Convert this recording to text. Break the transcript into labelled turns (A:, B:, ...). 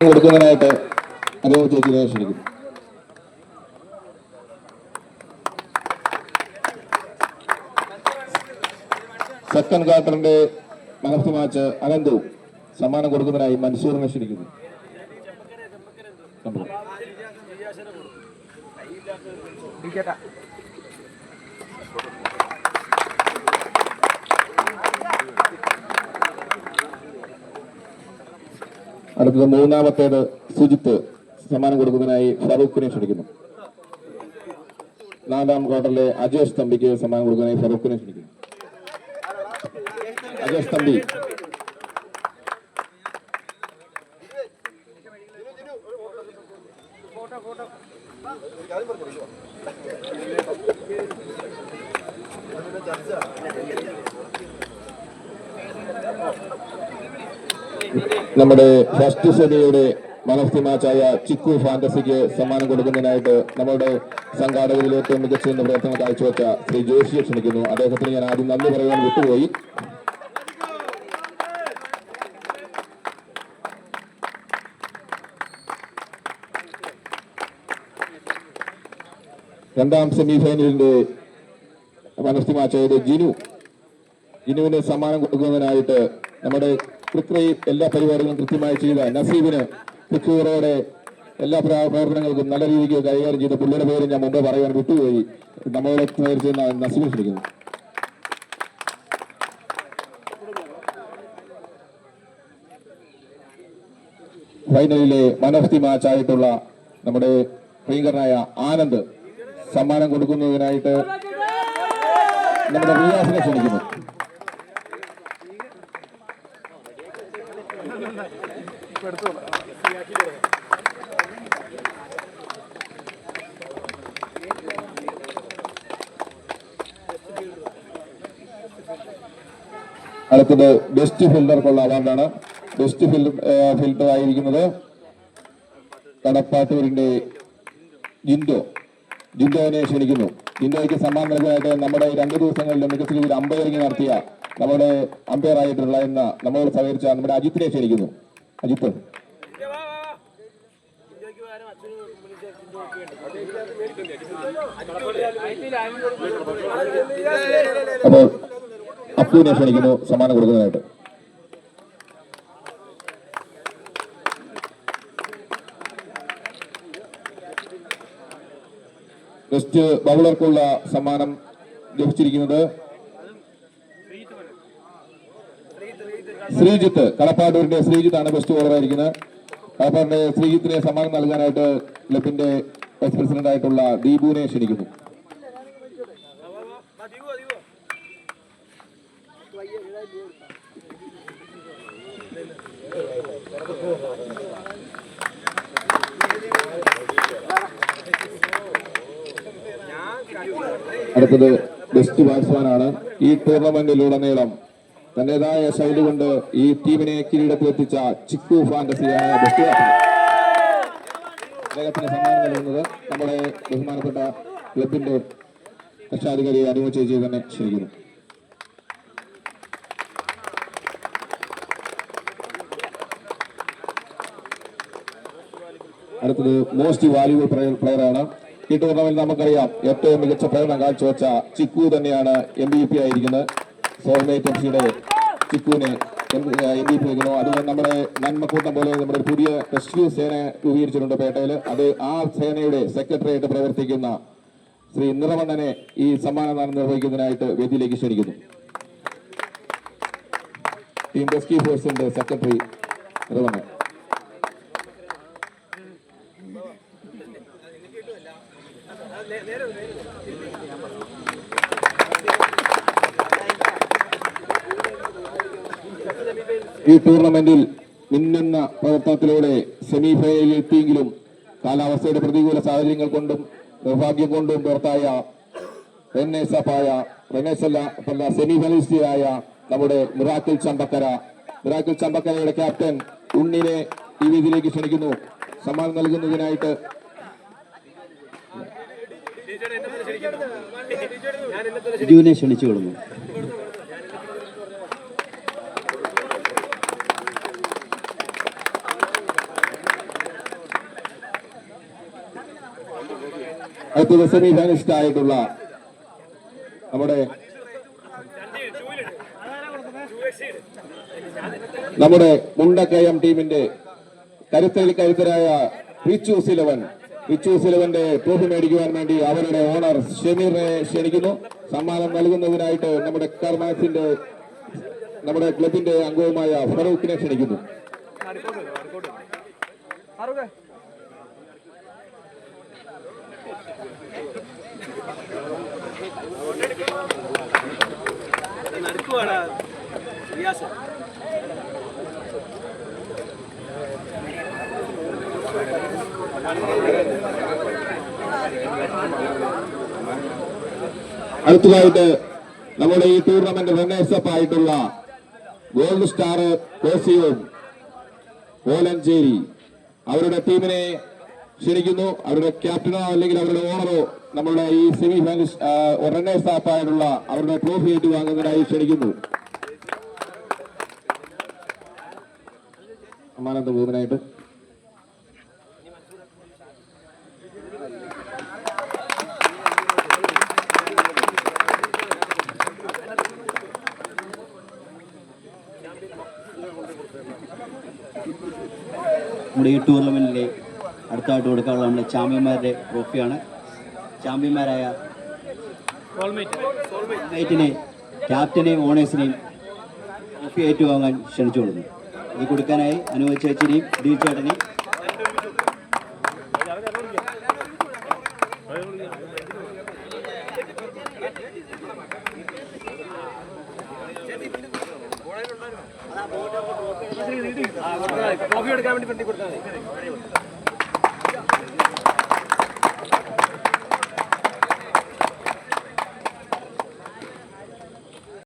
A: കൊടുക്കുന്നതിനായിട്ട് അദ്ദേഹം ചേച്ചിയെ ക്ഷണിക്കുന്നു സെക്കൻഡ് ക്വാർട്ടറിന്റെ മനസ്സ് മാച്ച് അനന്തു സമ്മാനം കൊടുക്കുന്നതിനായി മൻസൂറിനെ കണ്ടോ? അടുത്തത് മൂന്നാമത്തേത് സുജിത്ത് സമ്മാനം കൊടുക്കുന്നതിനായി ഫറൂഖിനെ ക്ഷണിക്കുന്നു. നാലാം ക്വാർട്ടറിലെ അജേഷ് തമ്പിക്ക് സമ്മാനം കൊടുക്കുന്നതിനായി ഫറൂഖിനെ ക്ഷണിക്കുന്നു. അജേഷ് തമ്പി. നമ്മുടെ ഫസ്റ്റ് സെമിയുടെ മനസ്തി മാച്ചായ ചിക്കു ഫാന്റസിക്ക് സമ്മാനം കൊടുക്കുന്നതിനായിട്ട് നമ്മുടെ സംഘാടകരിൽ ഏറ്റവും മികച്ച പ്രവർത്തനം കാഴ്ചവെച്ച ശ്രീ ജോഷിയെ ക്ഷണിക്കുന്നു. അദ്ദേഹത്തിന് ഞാൻ ആദ്യം നന്ദി പറയാൻ വിട്ടുപോയി. രണ്ടാം സെമി ഫൈനലിന്റെ മനസ്തി മാച്ചായത് ജിനു. ജിനുവിന് സമ്മാനം കൊടുക്കുന്നതിനായിട്ട് നമ്മുടെ കൃത്രി എല്ലാ പരിപാടികളും കൃത്യമായി ചെയ്ത നസീബിന് കൃത്യതയോടെ എല്ലാ പ്ര- പ്രവർത്തനങ്ങൾക്കും നല്ല രീതിക്ക് കൈകാര്യം ചെയ്ത പുള്ളിയുടെ പേര് ഞാൻ മുമ്പ് പറയാൻ വിട്ടുപോയി. നമ്മളെ ചെയ്യുന്ന നസീബിനെ ശ്രമിക്കുന്നു ഫൈനലിലെ മൻ മാച്ച് ആയിട്ടുള്ള നമ്മുടെ പ്രിയങ്കരനായ ആനന്ദ് സമ്മാനം കൊടുക്കുന്നതിനായിട്ട് നമ്മുടെ റിയാസിനെ ക്ഷണിക്കുന്നു. അടുത്തത് ബെസ്റ്റ് ഫീൽഡർക്കുള്ള അവാർഡാണ്. ബെസ്റ്റ് ഫിൽഡർ ഫീൽഡർ ആയിരിക്കുന്നത് കടപ്പാട്ടൂരിന്റെ ജിൻഡോ. ജിൻഡോവിനെ ക്ഷണിക്കുന്നു. ജിൻഡോയ്ക്ക് സമ്മാനം നൽകാനായിട്ട് നമ്മുടെ രണ്ടു ദിവസങ്ങളിൽ മികച്ച രീതിയിൽ അമ്പയറിംഗ് നടത്തിയ നമ്മുടെ അമ്പയർ ആയിട്ടുള്ള എന്ന നമ്മളോട് സഹകരിച്ച നമ്മുടെ അജിത്തിനെ ക്ഷണിക്കുന്നു. അജിത്ത്. അപ്പോൾ അപ്പുവിനെ ക്ഷണിക്കുന്നു സമ്മാനം കൊടുക്കുന്നതായിട്ട് ബെസ്റ്റ് ബൗളർക്കുള്ള സമ്മാനം ലഭിച്ചിരിക്കുന്നത് ശ്രീജിത്ത് കളപ്പാടൂരിന്റെ ശ്രീജിത്താണ് ബെസ്റ്റ് ബോളർ ആയിരിക്കുന്നത്. കളപ്പാടിന്റെ ശ്രീജിത്തിനെ സമ്മാനം നൽകാനായിട്ട് ക്ലബിന്റെ വൈസ് പ്രസിഡന്റ് ആയിട്ടുള്ള ദീപുവിനെ ക്ഷണിക്കുന്നു. അടുത്തത് ബെസ്റ്റ് ബാറ്റ്സ്മാനാണ് ഈ ടൂർണമെന്റിലുടനീളം തന്റേതായ ശൈലി കൊണ്ട് ഈ ടീമിനെ കിരീടത്തിലെത്തിച്ച ചിക്കു ബാറ്റ്സ്മാൻ അദ്ദേഹത്തിന് സമ്മാനം നൽകുന്നത്. നമ്മുടെ ബഹുമാനപ്പെട്ട ക്ലബിന്റെ രക്ഷാധികാരി അനുമ ചേച്ചി തന്നെ ക്ഷണിക്കുന്നു. അടുത്തത് മോസ്റ്റ് വാല്യൂബിൾ പ്ലെയർ ആണ് ഈ ടൂർണമെന്റ് നമുക്കറിയാം ഏറ്റവും മികച്ച പ്രകടനം കാഴ്ചവെച്ച ചിക്കു തന്നെയാണ് എം ബി പി ആയിരിക്കുന്നത്. സോൾമേറ്റ് എഫ് സിയുടെ ചിക്കുവിനെ എം അത് നമ്മുടെ നന്മക്കൂട്ടം പോലെ നമ്മുടെ പുതിയ റെസ്ക്യൂ സേന രൂപീകരിച്ചിട്ടുണ്ട് പേട്ടയിൽ അത് ആ സേനയുടെ സെക്രട്ടറി ആയിട്ട് പ്രവർത്തിക്കുന്ന ശ്രീ നിറവണ്ണനെ ഈ സമ്മാനദാനം നിർവഹിക്കുന്നതിനായിട്ട് വേദിയിലേക്ക് ക്ഷണിക്കുന്നു ടീം റെസ്ക്യൂ ഫോഴ്സിന്റെ സെക്രട്ടറി നിറവണ്ണൻ ഈ ടൂർണമെന്റിൽ മിന്നുന്ന പ്രവർത്തനത്തിലൂടെ സെമി ഫൈനലിൽ എത്തിയെങ്കിലും കാലാവസ്ഥയുടെ പ്രതികൂല സാഹചര്യങ്ങൾ കൊണ്ടും നിർഭാഗ്യം കൊണ്ടും പുറത്തായ റെന്നേസപ്പായ റെന്നേസല്ല അല്ല സെമി ഫൈനലിസ്റ്റിയായ നമ്മുടെ മിറാക്കിൾ ചമ്പക്കര. മിറാക്കിൾ ചമ്പക്കരയുടെ ക്യാപ്റ്റൻ ഉണ്ണിനെ ഈ വീതിയിലേക്ക് ക്ഷണിക്കുന്നു. സമ്മാനം നൽകുന്നതിനായിട്ട്
B: ജൂനെ ക്ഷണിച്ചു കൊടുന്നു
A: അടുത്തത് സെമി നമ്മുടെ നമ്മുടെ മുണ്ടക്കയം ടീമിന്റെ കരുത്തരിൽ കരുത്തരായ റിച്ചൂസ് ഇലവൻ റിച്ചൂസ് ഇലവന്റെ ട്രോഫി മേടിക്കുവാൻ വേണ്ടി അവരുടെ ഓണർ ഷമീറിനെ ക്ഷണിക്കുന്നു. സമ്മാനം നൽകുന്നതിനായിട്ട് നമ്മുടെ കർമാസിന്റെ നമ്മുടെ ക്ലബിന്റെ അംഗവുമായ ഫറൂഖിനെ ക്ഷണിക്കുന്നു. അടുത്തതായിട്ട് നമ്മുടെ ഈ ടൂർണമെന്റ് റണ്ണേഴ്സപ്പ് ആയിട്ടുള്ള ഗോൾഡ് സ്റ്റാർ കോസിയോ കോലഞ്ചേരി. അവരുടെ ടീമിനെ ക്ഷണിക്കുന്നു. അവരുടെ ക്യാപ്റ്റനോ അല്ലെങ്കിൽ അവരുടെ ഓണറോ നമ്മുടെ ഈ സെമി ഫൈനൽ റണ്ണേഴ്സ് ആപ്പായിട്ടുള്ള അവരുടെ ട്രോഫി ഏറ്റു വാങ്ങുന്നതിനായി ക്ഷണിക്കുന്നു. പോകുന്നതിനായിട്ട്
B: നമ്മുടെ ഈ ടൂർണമെന്റിലെ അടുത്തായിട്ട് കൊടുക്കാനുള്ള നമ്മുടെ ചാമ്പ്യന്മാരുടെ ട്രോഫിയാണ് ചാമ്പ്യന്മാരായ നൈറ്റിനെ ക്യാപ്റ്റനെയും ഓണേഴ്സിനെയും ട്രോഫി ഏറ്റുവാങ്ങാൻ ക്ഷണിച്ചു കൊടുക്കുന്നു ഇത് കൊടുക്കാനായി അനുവദിച്ച ചേച്ചിനെയും ഡി ചേട്ടനെയും
C: ട്രോഫി എടുക്കാൻ വേണ്ടി പെട്ടി കൊടുത്താൽ മതി